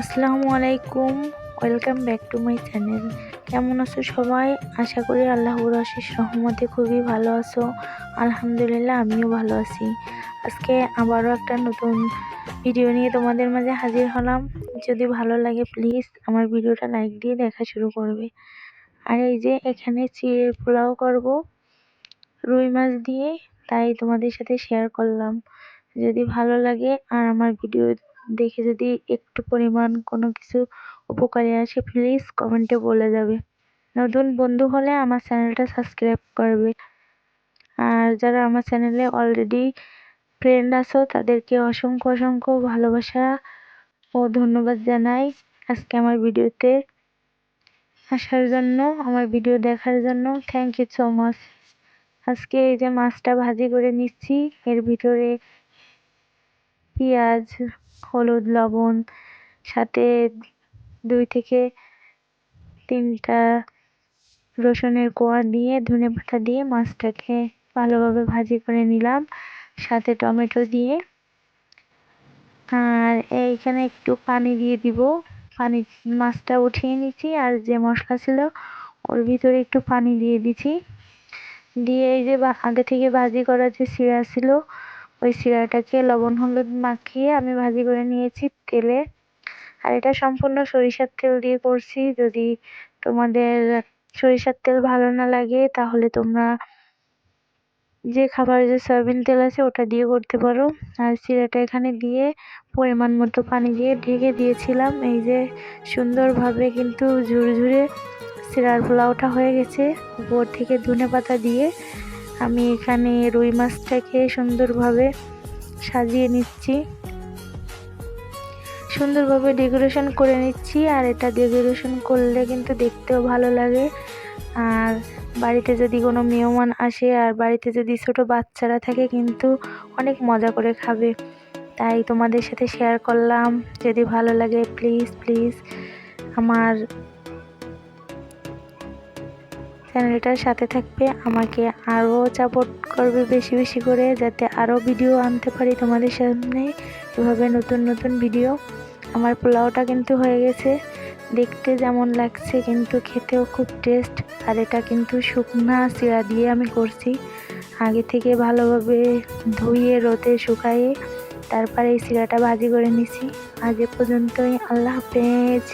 আসসালামু আলাইকুম। Welcome back to my channel কেমন আছো সবাই? আশা করি আল্লাহর অশেষ রহমতে খুবই ভালো আছো। আলহামদুলিল্লাহ, আমিও ভালো আছি। আজকে আবারও একটা নতুন ভিডিও নিয়ে তোমাদের মাঝে হাজির হলাম। যদি ভালো লাগে প্লিজ আমার ভিডিওটা লাইক দিয়ে দেখা শুরু করবে। আর এই যে এখানে চিড়ে পোলাও করব। রুই মাছ দিয়ে, তাই তোমাদের সাথে শেয়ার করলাম। যদি ভালো লাগে আর আমার ভিডিও দেখে যদি একটু পরিমাণ কোনো কিছু উপকারে আসে প্লিজ কমেন্টে বলে যাবে। নতুন বন্ধু হলে আমার চ্যানেলটা সাবস্ক্রাইব করবে। আর যারা আমার চ্যানেলে অলরেডি ফ্রেন্ড আছো, তাদেরকে অসংখ্য অসংখ্য ভালোবাসা ও ধন্যবাদ জানাই আজকে আমার ভিডিওতে। আসার জন্য, আমার ভিডিও দেখার জন্য থ্যাংক ইউ সো মাচ আজকে এই যে মাছটা ভাজি করে নিচ্ছি, এর ভিতরে পেঁয়াজ হলুদ, লবণ, সাথে দুই থেকে তিনটা রসুনের কোয়া দিয়ে, ধনে পাতা দিয়ে মাছটাকে ভালোভাবে ভাজি করে নিলাম, সাথে টমেটো দিয়ে। আর এইখানে একটু পানি দিয়ে দিব। পানি, মাছটা উঠিয়ে নিচ্ছি, আর যে মশলা ছিল ওর ভিতরে একটু পানি দিয়ে দিচ্ছি। দিয়ে এই যে আগে থেকে ভাজি করা যে শিরা ছিল ওই শিরাটাকে লবণ হলুদ মাখিয়ে আমি ভাজি করে নিয়েছি তেলে। আর এটা সম্পূর্ণ সরিষার তেল দিয়ে করছি। যদি তোমাদের সরিষার তেল ভালো না লাগে, তাহলে তোমরা যে খাবার যে সয়াবিন তেল আছে, ওটা দিয়ে করতে পারো। আর চিড়াটা এখানে দিয়ে পরিমাণ মতো পানি দিয়ে ঢেকে দিয়েছিলাম। এই যে সুন্দরভাবে কিন্তু ঝুরে ঝুরে চিড়ার পোলাওটা হয়ে গেছে। উপর থেকে ধনে পাতা দিয়ে আমি এখানে রুই মাছটাকে সুন্দরভাবে সাজিয়ে নিচ্ছি। সুন্দরভাবে ডেকোরেশন করে নিচ্ছি আর এটা ডেকোরেশন করলে কিন্তু দেখতেও ভালো লাগে। আর বাড়িতে যদি কোনো মেহমান আসে আর বাড়িতে যদি ছোট বাচ্চারা থাকে কিন্তু অনেক মজা করে খাবে। তাই তোমাদের সাথে শেয়ার করলাম। যদি ভালো লাগে প্লিজ প্লিজ আমার চ্যানেলটার সাথে থাকবে। আমাকে আরও সাপোর্ট করবে বেশি বেশি করে, যাতে আরও ভিডিও আনতে পারি তোমাদের সামনে। এভাবে নতুন নতুন ভিডিও আমার পোলাওটা কিন্তু হয়ে গেছে। দেখতে যেমন লাগছে, কিন্তু খেতেও খুব টেস্ট আর এটা কিন্তু শুকনা চিরা দিয়ে আমি করছি। আগে থেকে ভালোভাবে ধুয়ে, রোদে শুকাইয়ে তারপরে এই চিরাটা ভাজি করে নিছি। আজ এ পর্যন্তই। আল্লাহ হাফেজ।